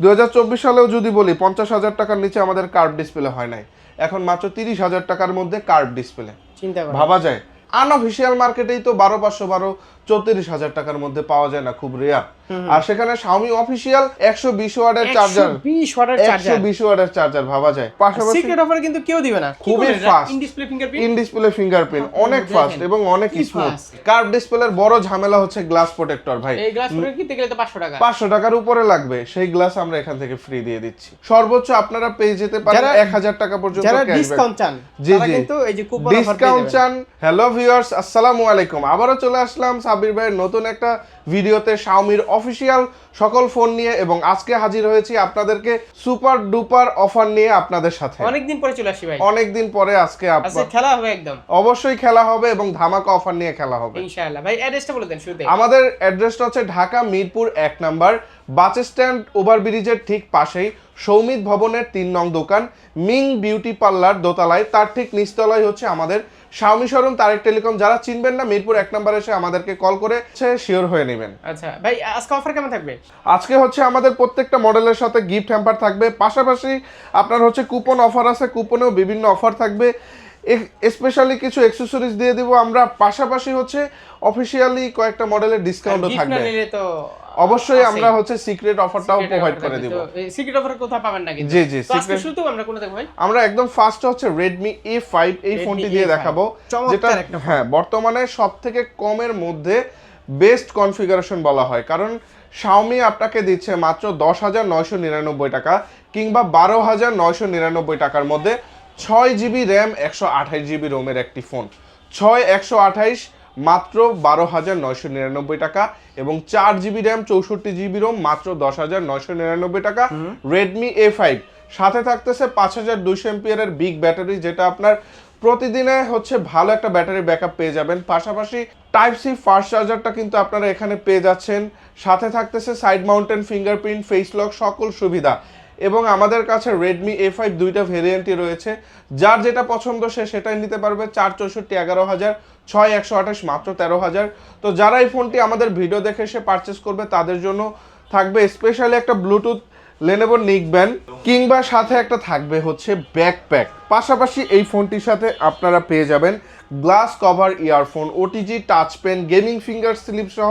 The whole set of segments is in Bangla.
দুই হাজার চব্বিশ সালেও যদি বলি পঞ্চাশ হাজার টাকার নিচে আমাদের কার্ভ ডিসপ্লে হয় নাই। এখন মাত্র তিরিশ হাজার টাকার মধ্যে কার্ভ ডিসপ্লে চিন্তা করো ভাবা যায়। আনঅফিসিয়াল মার্কেটেই তো বারো পাঁচশো বারো। চৌত্রিশ হাজার টাকার মধ্যে পাওয়া যায় না খুব রেয়ার আর সেখানে শাওমি অফিসিয়াল একশো বিশ ওয়ার্ডের চার্জার একশো বিশ ওয়ার্ডের চার্জার ভাবা যায়। পাশাপাশি সিক্রেট অফার কিন্তু কেউ দিবে না। খুবই fast। In display fingerprint in display fingerprint অনেক ফাস্ট এবং অনেক স্মুথ কার্ভ ডিসপ্লের বড় ঝামেলা হচ্ছে গ্লাস প্রোটেক্টর ভাই। এই গ্লাস করে কিনতে গেলে তো 500 টাকা। পাঁচশো টাকার উপরে লাগবে। সেই গ্লাস আমরা এখান থেকে ফ্রি দিয়ে দিচ্ছি। সর্বোচ্চ আপনারা পেয়ে যেতে পারেন যারা- এক হাজার টাকা পর্যন্ত যারা ডিসকাউন্ট চান জি। কিন্তু এই যে কুপন অফার ডিসকাউন্ট চান। হ্যালো ভিউয়ার্স আসসালামু আলাইকুম। আবারও চলে আসলাম সাবির ভাইয়ের নতুন একটা ভিডিওতে শাওমির অফিসিয়াল সকল ফোন নিয়ে এবং আজকে হাজির হয়েছি আপনাদেরকে সুপার ডুপার অফার নিয়ে আপনাদের সাথে। অনেকদিন পরে চলে আসি ভাই। অনেক দিন পরে আজকে আপ- আজকে খেলা হবে একদম। অবশ্যই খেলা হবে এবং ধামাকা অফার নিয়ে খেলা হবে। ইনশাআল্লাহ। ভাই অ্যাড্রেসটা বলে দেন শুরুতে। আমাদের অ্যাড্রেসটা হচ্ছে ঢাকা মিরপুর এক নাম্বার বাস স্ট্যান্ড ওভারব্রিজের ঠিক পাশেই সৌমিত ভবনের তিন নং দোকান মিং বিউটি পার্লার দোতলায়। তার ঠিক নিচতলায় হচ্ছে আমাদের শাওমি শোরুম তারেক টেলিকম যারা চিনবেন না মিরপুর এক নম্বরে এসে আমাদেরকে কল করে শিওর হয়ে নেবেন। আচ্ছা ভাই আজকে অফার কেমন থাকবে? আজকে হচ্ছে আমাদের প্রত্যেকটা মডেলের সাথে গিফট হ্যাম্পার থাকবে। পাশাপাশি আপনার হচ্ছে কুপন অফার আছে কুপনেও বিভিন্ন অফার থাকবে। স্পেশালি কিছু অ্যাক্সেসরিজ দিয়ে দিব। আমরা পাশাপাশি হচ্ছে অফিসিয়ালি কয়েকটা মডেলের ডিসকাউন্টও থাকবে। তো অবশ্যই আমরা হচ্ছে সিক্রেট অফারটাও প্রোভাইড করে দিব। সিক্রেট অফার কোথাও পাবেন না কিন্তু। জি, জি, তো আজকে secret- আমরা কোন দেখব ভাই? আমরা একদম ফার্স্ট হচ্ছে রেডমি এ ফাইভ এই ফোনটি দিয়ে দেখাবো। যেটা হ্যাঁ বর্তমানে সব থেকে কমের মধ্যে বেস্ট কনফিগারেশন বলা হয়। কারণ শাওমি আপনাকে দিচ্ছে মাত্র দশ হাজার নয়শো নিরানব্বই টাকা কিংবা বারো হাজার নয়শো নিরানব্বই টাকার মধ্যে ছয় জিবি র্যাম একশো আঠাশ জিবি রোমের একটি ফোন। ছয় একশো আঠাইশ মাত্র বারো হাজার নয়শো নিরানব্বই টাকা এবং চার জিবি র্যাম চৌষট্টি জিবি রোম মাত্র দশ হাজার নয়শো নিরানব্বই টাকা। রেডমি এ ফাইভ সাথে থাকতেছে পাঁচ হাজার দুইশো এমপিয়ারের বিগ ব্যাটারি যেটা আপনার প্রতিদিনে হচ্ছে ভালো একটা ব্যাটারি ব্যাকআপ পেয়ে যাবেন। পাশাপাশি টাইপ সি ফাস্ট চার্জারটা কিন্তু আপনারা এখানে পেয়ে যাচ্ছেন। সাথে থাকতেছে side mounted fingerprint face lock সকল সুবিধা। এবং আমাদের কাছে রেডমি এ ফাইভ দুইটা ভেরিয়েন্টই রয়েছে। যার যেটা পছন্দ সে সেটাই নিতে পারবে। চার চৌষট্টি, এগারো হাজার, ছয় একশো আঠাশ, মাত্র তেরো হাজার। তো যারা এই ফোনটি আমাদের ভিডিও দেখে এসে পারচেস করবে, তাদের জন্য থাকবে স্পেশালি একটা ব্লুটুথ লেনেভো নিকবেন কিংবা সাথে একটা থাকবে হচ্ছে ব্যাকপ্যাক পাশাপাশি এই ফোনটির সাথে আপনারা পেয়ে যাবেন glass cover earphone OTG touch pen gaming finger sleeve সহ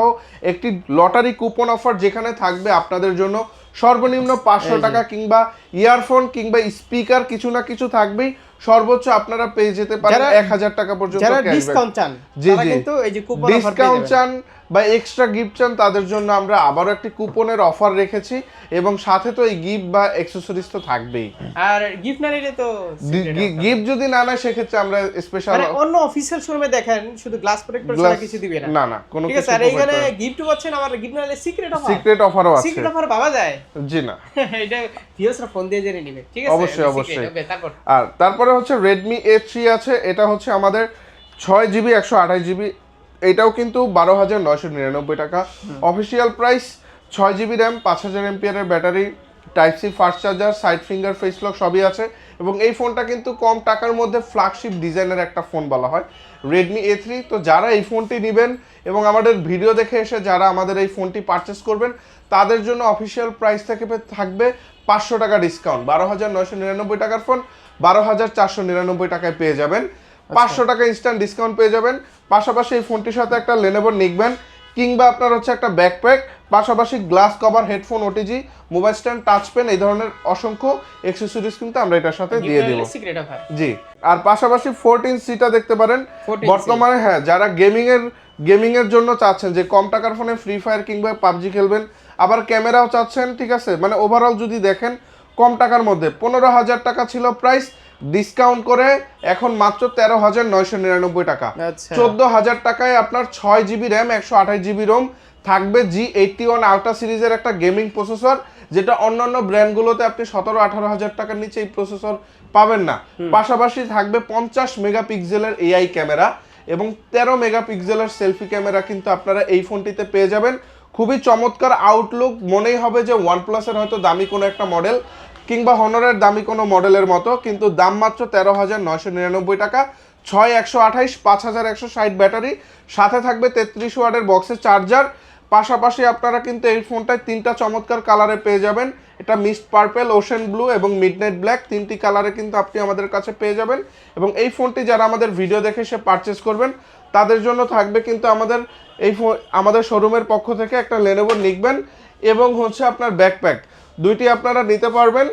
একটি লটারি কুপন অফার যেখানে থাকবে আপনাদের জন্য। সর্বনিম্ন পাঁচশো টাকা কিংবা ইয়ারফোন কিংবা স্পিকার কিছু না কিছু থাকবেই। সর্বোচ্চ আপনারা পেয়ে যেতে পারেন এক হাজার টাকা পর্যন্ত ডিসকাউন্ট চান জি, জি। ডিসকাউন্ট বা এক্সট্রা গিফট চান তাদের জন্য আমরা আবারও একটি কুপনের অফার রেখেছি এবং সাথে তো এই গিফট বা অ্যাক্সেসরিজ তো থাকবেই। আর গিফট না নিলে তো গিফট যদি না নেয় সেক্ষেত্রে আমরা স্পেশাল মানে অন্য অফিসিয়াল শোরুমে দেখেন শুধু গ্লাস প্রোটেক্টর ছাড়া কিছু দিবে না। না না কোনো ঠিক কিছু আছে আর এখানে গিফট পাচ্ছেন আবার গিফট না নিলে সিক্রেট অফার সিক্রেট অফারও আছে। সিক্রেট অফার পাওয়া যায়? জি না। এটা ভিউসরা ফোন দিয়ে জেনে নিবে। ঠিক আছে অবশ্যই, অবশ্যই। আর তারপরে হচ্ছে রেডমি এ থ্রি আছে এটা হচ্ছে আমাদের ছয় জিবি একশো আঠাশ জিবি এটাও কিন্তু বারো হাজার নয়শো নিরানব্বই টাকা। অফিসিয়াল প্রাইস ছয় জিবি র্যাম পাঁচ হাজার এমপিয়ারের battery type C fast charger side finger face lock সবই আছে। এবং এই ফোনটা কিন্তু কম টাকার মধ্যে ফ্ল্যাগশিপ ডিজাইনের একটা ফোন বলা হয় রেডমি এ থ্রি তো যারা এই ফোনটি নেবেন এবং আমাদের ভিডিও দেখে এসে যারা আমাদের এই ফোনটি পারচেস করবেন তাদের জন্য অফিসিয়াল প্রাইস থেকে থাকবে পাঁচশো টাকা ডিসকাউন্ট বারো হাজার নয়শো নিরানব্বই টাকার ফোন বারো হাজার চারশো নিরানব্বই টাকায় পেয়ে যাবেন। পাঁচশো টাকা ইনস্ট্যান্ট ডিসকাউন্ট পেয়ে যাবেন। পাশাপাশি এই ফোনটির সাথে একটা লেনেভো নিকবেন কিংবা আপনার হচ্ছে একটা ব্যাকপ্যাক পাশাপাশি glass cover headphone OTG mobile stand touch pen এই ধরনের অসংখ্য এক্সেসরিজ কিন্তু আমরা এটার সাথে দিয়ে দিব। জি। আর পাশাপাশি ফোরটিন সিটা দেখতে পারেন। বর্তমানে হ্যাঁ যারা গেমিং এর গেমিং এর জন্য চাচ্ছেন যে কম টাকার ফোনে ফ্রি ফায়ার কিংবা পাবজি খেলবেন আবার ক্যামেরাও চাচ্ছেন ঠিক আছে? মানে ওভারঅল যদি দেখেন কম টাকার মধ্যে। পনেরো হাজার টাকা ছিল প্রাইস ডিসকাউন্ট করে এখন মাত্র তেরো হাজার নয়শো নিরানব্বই টাকা। আচ্ছা। চোদ্দ হাজার টাকায় আপনার ছয় জিবি র্যাম একশো আঠাশ জিবি রোম থাকবে জি এইটটি ওয়ান আলট্রা সিরিজের একটা গেমিং প্রসেসর যেটা অন্যান্য ব্র্যান্ডগুলোতে আপনি সতেরো আঠারো হাজার টাকার নিচে এই প্রসেসর পাবেন না। পাশাপাশি থাকবে পঞ্চাশ মেগাপিক্সেলের এআই ক্যামেরা এবং তেরো মেগাপিক্সেলের সেলফি ক্যামেরা কিন্তু আপনারা এই ফোনটিতে পেয়ে যাবেন। খুবই চমৎকার আউটলুক মনেই হবে যে ওয়ানপ্লাসের হয়তো দামি কোনো একটা মডেল কিংবা হনরের দামি কোনো মডেলের মতো, কিন্তু দাম মাত্র তেরো হাজার নয়শো নিরানব্বই টাকা, ছয় একশো আঠাইশ, পাঁচ হাজার একশো ষাট ব্যাটারি, সাথে থাকবে তেত্রিশ ওয়ার্ডের বক্সের চার্জার। পাশাপাশি আপনারা কিন্তু এই ফোনটায় তিনটা চমৎকার কালারে পেয়ে যাবেন। এটা মিস্ট পার্পেল, ওশেন ব্লু এবং মিডনাইট ব্ল্যাক, তিনটি কালারে কিন্তু আপনি আমাদের কাছে পেয়ে যাবেন। এবং এই ফোনটি যারা আমাদের ভিডিও দেখে সে পারচেস করবেন, তাদের জন্য থাকবে কিন্তু আমাদের এই ফোন আমাদের শোরুমের পক্ষ থেকে একটা লেনোভো নিকবেন এবং হচ্ছে আপনার ব্যাকপ্যাক দুইটি আপনারা নিতে পারবেন।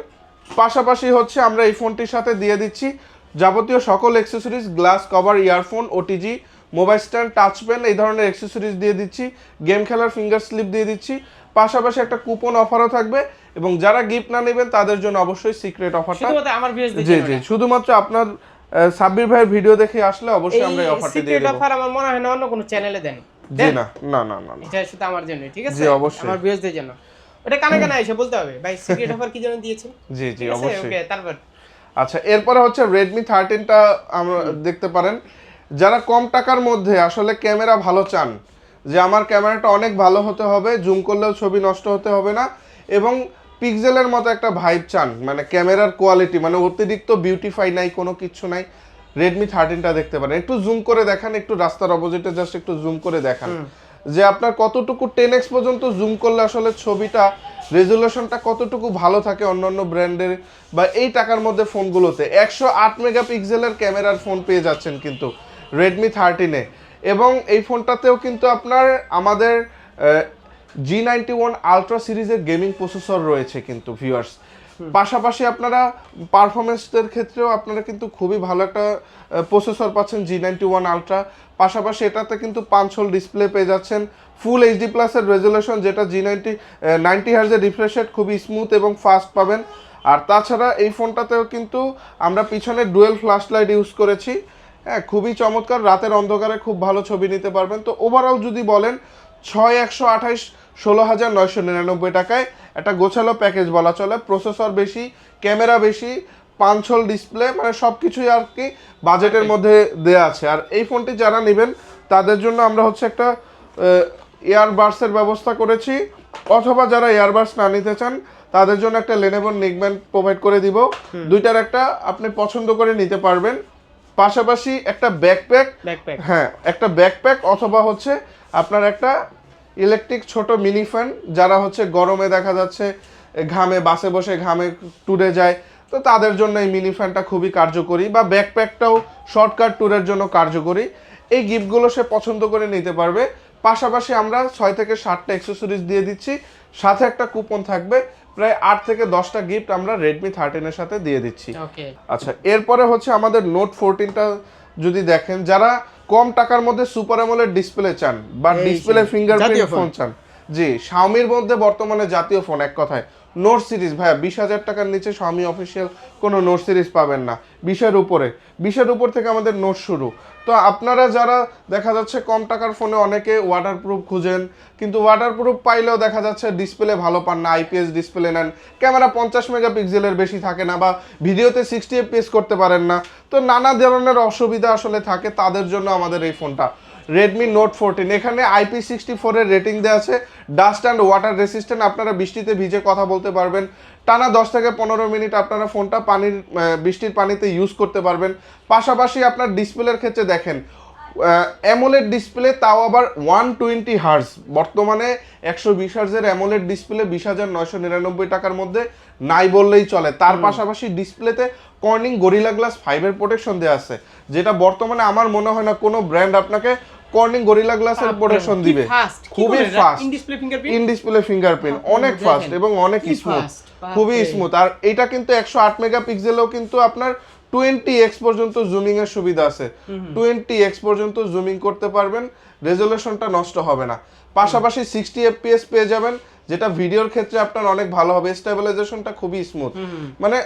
পাশাপাশি হচ্ছে আমরা এই ফোনটির সাথে দিয়ে দিচ্ছি যাবতীয় সকল accessories glass cover earphone OTG mobile stand touch pen এই ধরনের অ্যাক্সেসরিজ দিয়ে দিচ্ছি। গেম খেলার ফিঙ্গার স্লিপ দিয়ে দিচ্ছি। পাশাপাশি একটা কুপন অফারও থাকবে এবং যারা গিফট না নেবেন তাদের জন্য অবশ্যই সিক্রেট অফারটা জি জি শুধুমাত্র আপনার সাব্বির ভাইয়ের ভিডিও দেখে আসলে অবশ্যই আমরা এই অফারটি দিয়ে সিক্রেট অফার আমার মনে হয় না অন্য কোনো চ্যানেলে দেন। জি না না না না। এটা শুধু আমার জন্য ঠিক আছে? জি, অবশ্যই। আমার ভিউজদের জন্য। ওটা কানে কানে এসে বলতে হবে। ভাই সিক্রেট অফার কি জন্য দিয়েছেন জি জি অবশ্যই। ওকে তারপর? আচ্ছা এরপরে হচ্ছে রেডমি থার্টিনটা আমরা দেখতে পারেন। যারা কম টাকার মধ্যে আসলে ক্যামেরা ভালো চান যে আমার ক্যামেরাটা অনেক ভালো হতে হবে জুম করলেও ছবি নষ্ট হতে হবে না এবং পিক্সেলের মতো একটা ভাইব চান মানে ক্যামেরার কোয়ালিটি মানে অতিরিক্ত বিউটিফাই নাই কোনো কিছু নাই রেডমি থার্টিনটা দেখতে পারেন। একটু জুম করে দেখান একটু রাস্তার অপোজিটে জাস্ট একটু জুম করে দেখান। যে আপনার কতটুকু টেন এক্স পর্যন্ত জুম করলে আসলে ছবিটা রেজুলেশনটা কতটুকু ভালো থাকে অন্যান্য ব্র্যান্ডের বা এই টাকার মধ্যে ফোনগুলোতে একশো আট মেগাপিক্সেলের ক্যামেরার ফোন পেয়ে যাচ্ছেন কিন্তু রেডমি থার্টিনে এবং এই ফোনটাতেও কিন্তু আপনার আমাদের জি নাইনটি ওয়ান আলট্রা সিরিজের গেমিং প্রসেসর রয়েছে কিন্তু ভিউয়ার্স পাশাপাশি আপনারা পারফরমেন্সের ক্ষেত্রেও আপনারা কিন্তু খুবই ভালো একটা প্রসেসর পাচ্ছেন জি নাইনটি ওয়ান আলট্রা পাশাপাশি এটাতে কিন্তু পাঁচ হোল ডিসপ্লে পেয়ে যাচ্ছেন। ফুল এইচডি প্লাসের রেজুলেশন যেটা জি নাইনটি নাইনটি হার্জের রিফ্রেশ রেট খুবই স্মুথ এবং ফাস্ট পাবেন। আর তাছাড়া এই ফোনটাতেও কিন্তু আমরা পিছনে ডুয়েল ফ্ল্যাশ লাইট ইউজ করেছি। হ্যাঁ খুবই চমৎকার। রাতের অন্ধকারে খুব ভালো ছবি নিতে পারবেন। তো ওভারঅল যদি বলেন, ছয় একশো আঠাইশ ষোলো হাজার নয়শো নিরানব্বই টাকায় একটা গোছালো প্যাকেজ বলা চলে প্রসেসর বেশি ক্যামেরা বেশি পাঞ্চল ডিসপ্লে মানে সব কিছুই আর কি বাজেটের মধ্যে দেয়া আছে। আর এই ফোনটি যারা নেবেন তাদের জন্য আমরা হচ্ছে একটা এয়ারবাডসের ব্যবস্থা করেছি। অথবা যারা এয়ারবাডস না নিতে চান তাদের জন্য একটা লেনেভন নিকব্যান্ড প্রোভাইড করে দিব। দুইটার একটা আপনি পছন্দ করে নিতে পারবেন। পাশাপাশি একটা ব্যাকপ্যাক হ্যাঁ একটা ব্যাকপ্যাক অথবা হচ্ছে আপনার একটা ইলেকট্রিক ছোট মিনি ফ্যান যারা হচ্ছে গরমে দেখা যাচ্ছে ঘামে বাসে বসে ঘামে ট্যুরে যায় তো তাদের জন্য এই মিনি ফ্যানটা খুবই কার্যকরী বা ব্যাকপ্যাকটাও শর্টকাট ট্যুরের জন্য কার্যকরী। এই গিফটগুলো সে পছন্দ করে নিতে পারবে। পাশাপাশি আমরা ছয় থেকে সাতটা অ্যাক্সেসরিজ দিয়ে দিচ্ছি। সাথে একটা কুপন থাকবে। প্রায় আট থেকে দশটা গিফট আমরা রেডমি থার্টিনের সাথে দিয়ে দিচ্ছি। আচ্ছা এরপরে হচ্ছে আমাদের নোট ফোরটিনটা যদি দেখেন যারা কম টাকার মধ্যে সুপার অ্যামোলেড ডিসপ্লে চান বা ডিসপ্লে ফিঙ্গারপ্রিন্ট ফোন ফোন। চান। জি শাওমির মধ্যে বর্তমানে জাতীয় ফোন এক কথায়। নোট সিরিজ ভাইয়া বিশ হাজার টাকার নিচে স্বামী অফিসিয়াল কোনো নোট সিরিজ পাবেন না। বিশের উপরে। বিশের উপর থেকে আমাদের নোট শুরু। তো আপনারা যারা দেখা যাচ্ছে কম টাকার ফোনে অনেকে ওয়াটারপ্রুফ খুঁজেন, কিন্তু ওয়াটারপ্রুফ পাইলেও দেখা যাচ্ছে ডিসপ্লে ভালো পান না আইপিএস ডিসপ্লে নেন। ক্যামেরা পঞ্চাশ মেগাপিক্সেলের বেশি থাকে না বা ভিডিওতে সিক্সটি এফপিএস করতে পারেন না। তো নানা ধরনের অসুবিধা আসলে থাকে তাদের জন্য আমাদের এই ফোনটা। রেডমি নোট ফোরটিন এখানে আইপি সিক্সটি ফোরের রেটিং দেওয়া আছে। ডাস্ট অ্যান্ড ওয়াটার রেসিস্ট্যান্ট আপনারা বৃষ্টিতে ভিজে কথা বলতে পারবেন। টানা দশ থেকে পনেরো মিনিট আপনারা ফোনটা পানির বৃষ্টির পানিতে ইউজ করতে পারবেন। পাশাপাশি আপনার ডিসপ্লের ক্ষেত্রে দেখেন অ্যামোলেড ডিসপ্লে তাও আবার ওয়ান টোয়েন্টি হার্স বর্তমানে একশো বিশ হার্সের অ্যামোলেড ডিসপ্লে বিশ হাজার নয়শো নিরানব্বই টাকার মধ্যে নাই বললেই চলে। তার পাশাপাশি ডিসপ্লেতে কর্নিং গরিলা গ্লাস ফাইভের প্রোটেকশন দেওয়া আছে। যেটা বর্তমানে আমার মনে হয় না কোনো ব্র্যান্ড আপনাকে কর্নিং গরিলা গ্লাসের প্রোটেকশন দিবে খুবই ফাস্ট ইন ডিসপ্লে ফিঙ্গারপ্রিন্ট অনেক ফাস্ট এবং অনেক স্মুথ খুবই স্মুথ আর এটা কিন্তু একশো আট মেগাপিক্সেলেও কিন্তু আপনার টোয়েন্টি এক্স পর্যন্ত জুমিং এর সুবিধা আছে। টোয়েন্টি এক্স পর্যন্ত জুমিং করতে পারবেন রেজলিউশনটা নষ্ট হবে না। পাশাপাশি সিক্সটি এফপিএস পেয়ে যাবেন যেটা ভিডিওর ক্ষেত্রে আপনার অনেক ভালো হবে। স্টেবিলাইজেশনটা খুবই স্মুথ মানে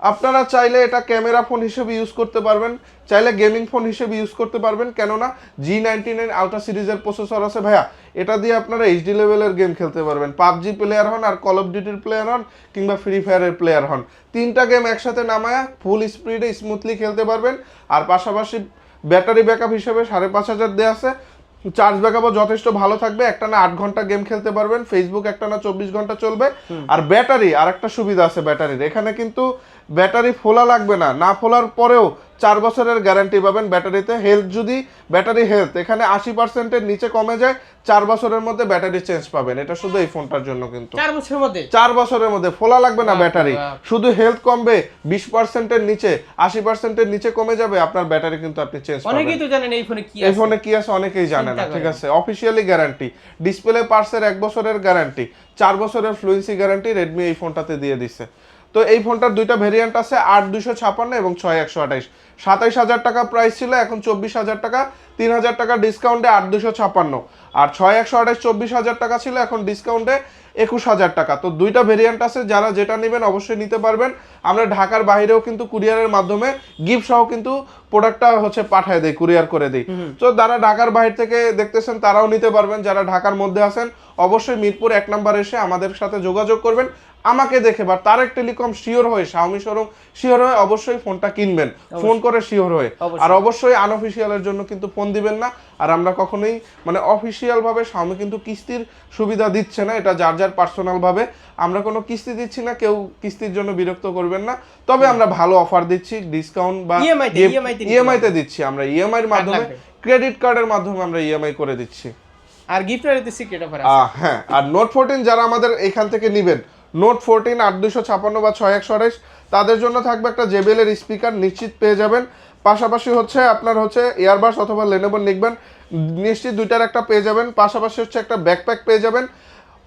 আপনারা চাইলে এটা ক্যামেরা ফোন হিসেবে ইউজ করতে পারবেন চাইলে গেমিং ফোন হিসেবে ইউজ করতে পারবেন কেননা জি নাইনটি নাইন আলট্রা সিরিজের প্রসেসর আছে ভাইয়া। এটা দিয়ে আপনারা এইচডি লেভেলের গেম খেলতে পারবেন। পাবজি প্লেয়ার হন আর কল অফ ডিউটির প্লেয়ার হন কিংবা ফ্রি ফায়ারের প্লেয়ার হন। তিনটা গেম একসাথে নামায়া ফুল স্পিডে স্মুথলি খেলতে পারবেন। আর পাশাপাশি ব্যাটারি ব্যাকআপ হিসেবে সাড়ে পাঁচ হাজার দেওয়া আছে। চার্জ ব্যাকআপও যথেষ্ট ভালো থাকবে। একটা না আট ঘণ্টা গেম খেলতে পারবেন। ফেসবুক একটা না চব্বিশ ঘণ্টা চলবে। আর ব্যাটারি আর একটা সুবিধা আছে ব্যাটারির এখানে কিন্তু ব্যাটারি ফোলা লাগবে না। না ফোলার পরেও চার বছরের গ্যারান্টি পাবেন ব্যাটারিতে। হেলথ যদি ব্যাটারি হেলথ এখানে আশি পার্সেন্টের নিচে কমে যায় চার বছরের মধ্যে ব্যাটারি চেঞ্জ পাবেন। এটা শুধু এই ফোনটার জন্য কিন্তু। চার বছরের মধ্যে? চার বছরের মধ্যে ফোলা লাগবে না ব্যাটারি। শুধু হেলথ কমবে বিশ পার্সেন্টের নিচে আশি পার্সেন্টের নিচে কমে যাবে আপনার ব্যাটারি কিন্তু আপনি চেঞ্জ অনেকেই তো জানেন এই ফোনে কি এই ফোনে কি আছে অনেকেই জানে না ঠিক আছে। অফিসিয়ালি গ্যারান্টি ডিসপ্লে পার্টসের এক বছরের গ্যারান্টি চার বছরের ফ্লুয়েন্সি গ্যারান্টি রেডমি এই ফোনটাতে দিয়ে দিছে। তো এই ফোনটার দুইটা ভেরিয়েন্ট আছে আট দুশো ছাপান্ন এবং ছয় একশো আঠাইশ। সাতাইশ হাজার টাকা প্রাইস ছিল এখন চব্বিশ হাজার টাকা তিন হাজার টাকা ডিসকাউন্টে আট দুশো ছাপান্ন। আর ছয় একশো আঠাইশ চব্বিশ হাজার টাকা ছিল এখন ডিসকাউন্টে একুশ হাজার টাকা। তো দুইটা ভেরিয়েন্ট আছে যারা যেটা নেবেন অবশ্যই নিতে পারবেন। আমরা ঢাকার বাইরেও কিন্তু কুরিয়ারের মাধ্যমে গিফট সহ কিন্তু প্রোডাক্টটা হচ্ছে পাঠায় দেই কুরিয়ার করে দিই। তো যারা ঢাকার বাইরে থেকে দেখতেছেন তারাও নিতে পারবেন। যারা ঢাকার মধ্যে আছেন অবশ্যই মিরপুর এক নাম্বার এসে আমাদের সাথে যোগাযোগ করবেন। আমাকে দেখে বা তারেক টেলিকম শিওর হয়ে শাওমি শোরুম শিওর হয়ে অবশ্যই ফোনটা কিনবেন। ফোন করে শিওর হয়ে। অবশ্যই। আর অবশ্যই আনঅফিসিয়ালের জন্য কিন্তু ফোন দিবেন না। আর আমরা কখনোই মানে অফিসিয়াল ভাবে শাওমি কিন্তু কিস্তির সুবিধা দিচ্ছে না এটা যার যার পার্সোনাল ভাবে। আমরা কোনো কিস্তি দিচ্ছি না কেউ কিস্তির জন্য বিরক্ত করবেন না। তবে আমরা ভালো অফার দিচ্ছি ডিসকাউন্ট বা ইএমআই তে দিচ্ছি আমরা। ইএমআই এর মাধ্যমে ক্রেডিট কার্ডের মাধ্যমে আমরা ইএমআই করে দিচ্ছি। আর সিক্রেট অফার আছে। হ্যাঁ। আর নোট ফোরটিন যারা আমাদের এখান থেকে নেবেন নোট ফোরটিন আট দুশো ছাপান্ন বা ছয় একশো আঠাইশ তাদের জন্য থাকবে একটা জেবিএলের স্পিকার, নিশ্চিত পেয়ে যাবেন। পাশাপাশি হচ্ছে আপনার হচ্ছে এয়ারবাস অথবা লেনোভো লিখবেন নিশ্চিত দুইটার একটা পেয়ে যাবেন। পাশাপাশি হচ্ছে একটা ব্যাকপ্যাক পেয়ে যাবেন।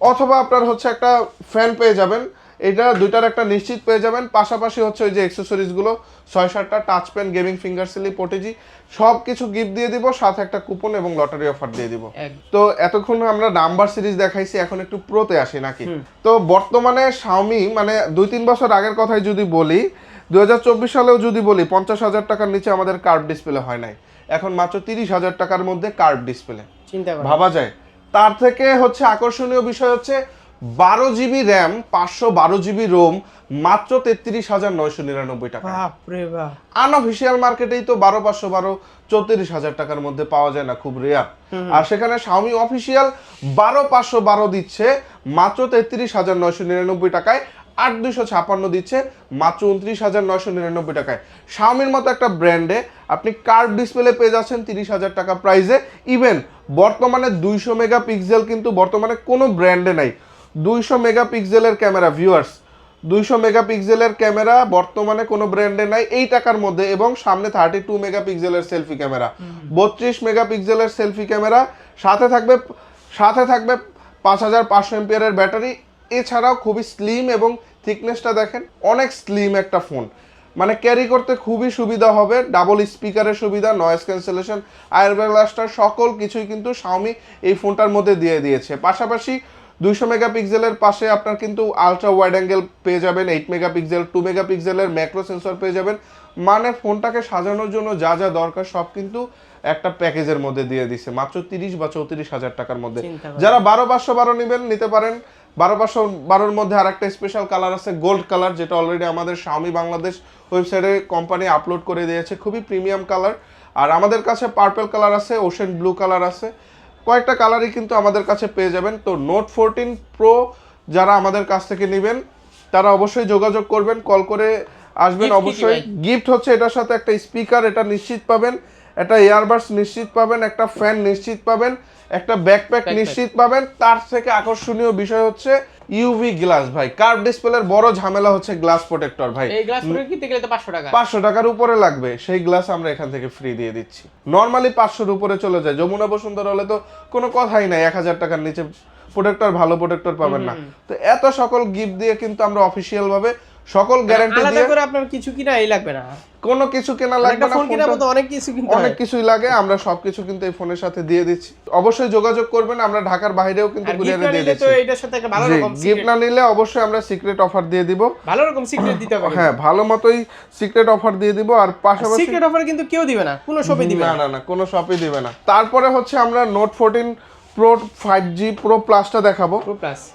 অথবা আপনার হচ্ছে একটা ফ্যান পেয়ে যাবেন। এটা দুইটার একটা নিশ্চিত পেয়ে যাবেন। পাশাপাশি হচ্ছে ওই যে অ্যাক্সেসরিজগুলো ছয় সাতটা touch pen gaming finger sleeve পোটেজি সব কিছু গিফট দিয়ে দিব সাথে একটা কুপন এবং লটারি অফার দিয়ে দিব। তো এতক্ষণ আমরা নাম্বার সিরিজ দেখাইছি এখন একটু প্রোতে আসি নাকি? তো বর্তমানে শাওমি মানে দুই তিন বছর আগের কথাই যদি বলি দুই হাজার চব্বিশ সালেও যদি বলি পঞ্চাশ হাজার টাকার নিচে আমাদের কার্ভ ডিসপ্লে হয় নাই। এখন মাত্র তিরিশ হাজার টাকার মধ্যে কার্ভ ডিসপ্লে ভাবা যায়। তার থেকে হচ্ছে আকর্ষণীয় বিষয় হচ্ছে বারো জিবি র্যাম পাঁচশো বারো জিবি রোম মাত্র তেত্রিশ হাজার নয়শো নিরানব্বই টাকা। আনঅফিসিয়াল মার্কেটেই তো বারো পাঁচশো বারো চৌত্রিশ হাজার টাকার মধ্যে পাওয়া যায় না খুব রেয়ার আর সেখানে শাওমি অফিসিয়াল বারো পাঁচশো বারো দিচ্ছে মাত্র তেত্রিশ হাজার নয়শো নিরানব্বই টাকায় আট দুশো ছাপান্ন দিচ্ছে মাত্র উনত্রিশ হাজার নয়শো নিরানব্বই টাকায়। শাওমির মতো একটা ব্র্যান্ডে আপনি কার্ভ ডিসপ্লে পেয়ে যাচ্ছেন তিরিশ হাজার টাকা প্রাইসে ইভেন বর্তমানে দুইশো মেগা পিক্সেল কিন্তু বর্তমানে কোনো ব্র্যান্ডে নাই। দুইশো মেগা পিক্সেলের ক্যামেরা ভিউয়ার্স দুইশো মেগাপিক্সেলের ক্যামেরা বর্তমানে কোনো ব্র্যান্ডে নাই এই টাকার মধ্যে এবং সামনে থার্টি টু মেগাপিক্সেলের সেলফি ক্যামেরা। বত্রিশ মেগাপিক্সেলের সেলফি ক্যামেরা সাথে থাকবে সাথে থাকবে পাঁচ হাজার পাঁচশো এমপিয়ারের ব্যাটারি। এছাড়াও খুবই স্লিম এবং থিকনেসটা দেখেন অনেক স্লিম একটা ফোন মানে ক্যারি করতে খুবই সুবিধা হবে ডাবল স্পিকারের সুবিধা নয়েজ ক্যান্সেলেশন আয়ার ব্লাস্টার সকল কিছুই কিন্তু শাওমি এই ফোনটার মধ্যে দিয়ে দিয়েছে। পাশাপাশি দুইশো মেগাপিক্সেলের পাশে আপনার কিন্তু আলট্রা ওয়াইড অ্যাঙ্গেল পেয়ে যাবেন এইট মেগাপিক্সেল টু মেগাপিক্সেলের ম্যাক্রো সেন্সর পেয়ে যাবেন। মানে ফোনটাকে সাজানোর জন্য যা যা দরকার সব কিন্তু একটা প্যাকেজের মধ্যে দিয়ে দিছে। মাত্র তিরিশ বা চৌত্রিশ হাজার টাকার মধ্যে। যারা বারো পাঁচশো বারো নেবেন নিতে পারেন। বারো পাঁচশো বারোর মধ্যে আর একটা স্পেশাল কালার আছে গোল্ড কালার যেটা অলরেডি আমাদের স্বামী বাংলাদেশ ওয়েবসাইটে কোম্পানি আপলোড করে দিয়েছে। খুবই প্রিমিয়াম কালার আর আমাদের কাছে পার্পেল কালার আছে ওশেন ব্লু কালার আছে। কয়েকটা কালারই কিন্তু আমাদের কাছে পেয়ে যাবেন। তো নোট ফোরটিন প্রো যারা আমাদের কাছ থেকে নেবেন তারা অবশ্যই যোগাযোগ করবেন কল করে আসবেন অবশ্যই। গিফট হচ্ছে এটার সাথে একটা স্পিকার এটা নিশ্চিত পাবেন। একটা ইয়ারবাডস নিশ্চিত পাবেন একটা ফ্যান নিশ্চিত পাবেন একটা ব্যাকপ্যাক নিশ্চিত পাবেন। তার থেকে আকর্ষণীয় বিষয় হচ্ছে ইউভি গ্লাস ভাই। কার্ভ ডিসপ্লের বড় ঝামেলা হচ্ছে গ্লাস প্রোটেক্টর ভাই। এই গ্লাস পরে কিনতে গেলে তো পাঁচশো টাকা। পাঁচশো টাকার উপরে লাগবে। সেই গ্লাস আমরা এখান থেকে ফ্রি দিয়ে দিচ্ছি। নর্মালি পাঁচশোর উপরে চলে যায়। যমুনা বসুন্ধরা হলে তো কোনো কথাই নাই। এক হাজার টাকার নিচে প্রোটেক্টর ভালো প্রোটেক্টর পাবেন না। তো এত সকল গিফট দিয়ে কিন্তু আমরা অফিসিয়াল ভাবে সকল গ্যারান্টি আলাদা দিয়ে করে আপনার কিছু কিনা এই লাগবে না। কোনো কিছু কেনা লাগবে না ফোন কেনার মতো অনেক কিছু কিনতে অনেক কিছুই লাগে আমরা সবকিছু কিন্তু এই ফোনের সাথে দিয়ে দিচ্ছি। অবশ্যই যোগাযোগ করবেন আমরা ঢাকার বাইরেও কিন্তু কুরিয়ারে দিয়ে নিলে তো দিচ্ছি। এটার সাথে একটা ভালো রকম গিফট না নিলে অবশ্যই আমরা সিক্রেট অফার দিয়ে দিব। ভালো রকম সিক্রেট দিতে হবে। হ্যাঁ ভালো মতোই সিক্রেট অফার দিয়ে দিব আর পাশাপাশি সিক্রেট অফার কিন্তু কেউ দিবে না কোনো শপে দিবে না না। না কোনো শপই দিবে না। তারপরে হচ্ছে আমরা note fourteen pro five G pro প্লাসটা দেখাবো।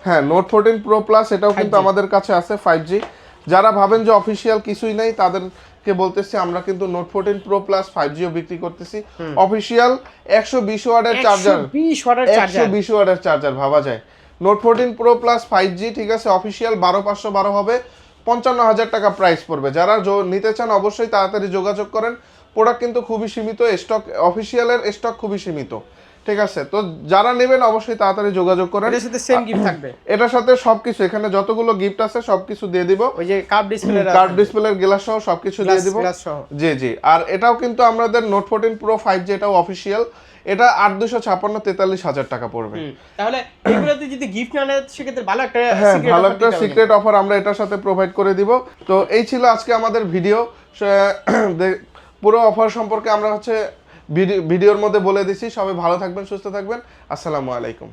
হ্যাঁ নোট ফোরটিন প্রো প্লাস এটাও কিন্তু আমাদের কাছে আছে ফাইভ জি যারা ভাবেন যে অফিসিয়াল কিছুই নাই তাদেরকে বলতেছি আমরা কিন্তু note fourteen pro plus five Jio বিক্রি করতেছি। অফিসিয়াল একশো বিশ ওয়ার্ডের চার্জার একশো বিশ ওয়াটের চার্জার ভাবা যায়। Note fourteen pro plus five G ঠিক আছে অফিসিয়াল বারো পাঁচশো বারো হবে। পঞ্চান্ন হাজার টাকা প্রাইস পড়বে। যারা যো- নিতে চান অবশ্যই তাড়াতাড়ি যোগাযোগ করেন। প্রোডাক্ট কিন্তু খুবই সীমিত স্টক অফিসিয়ালের স্টক খুবই সীমিত। ঠিক আছে তো যারা নেবেন অবশ্যই তাড়াতাড়ি যোগাযোগ করেন। এটার সাথে সেম গিফট থাকবে। এটার সাথে সবকিছু এখানে যতগুলো গিফট আছে সবকিছু দিয়ে দিব। ওই যে কাপ ডিসপ্লে কার্ড ডিসপ্লের গ্লাস সহ সবকিছু দিয়ে দিব। গ্লাস সহ। জি জি। আর এটাও কিন্তু আমাদের note fourteen pro five G এটাও অফিসিয়াল এটা আট দুশো ছাপ্পান্ন তেতাল্লিশ হাজার টাকা পড়বে। তাহলে এগুলোতে যদি গিফট না নেয় সেক্ষেত্রে ভালো একটা হ্যাঁ ভালো একটা সিক্রেট অফার আমরা এটার সাথে প্রোভাইড করে দিব। তো এই ছিল আজকে আমাদের ভিডিও পুরো অফার সম্পর্কে আমরা হচ্ছে ভিডিওর মধ্যে বলে দিছি। সবাই ভালো থাকবেন সুস্থ থাকবেন। আসসালামু আলাইকুম।